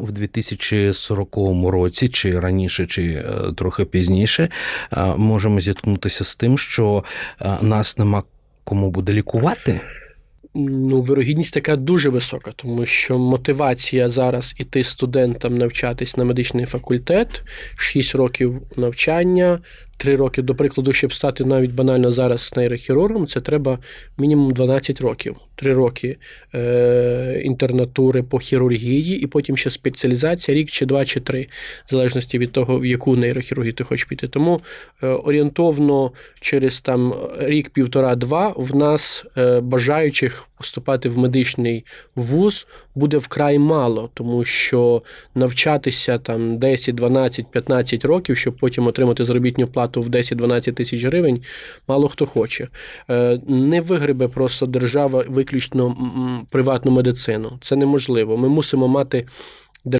в 2040 році, чи раніше, чи е, трохи пізніше, е, можемо зіткнутися з тим, що е, нас нема кому буде лікувати. Ну, вирогідність така дуже висока, тому що мотивація зараз іти студентам навчатись на медичний факультет, 6 років навчання, 3 роки, до прикладу, щоб стати навіть банально зараз нейрохірургом, це треба мінімум 12 років. 3 роки е, інтернатури по хірургії, і потім ще спеціалізація, рік чи два, чи три, в залежності від того, в яку нейрохірургію ти хочеш піти. Тому е, орієнтовно через там рік, півтора-два в нас е, бажаючих поступати в медичний вуз буде вкрай мало, тому що навчатися там 10, 12, 15 років, щоб потім отримати заробітну плату в 10-12 тисяч гривень, мало хто хоче. Е, Не вигребе просто держава виключно приватну медицину. Це неможливо. Ми мусимо мати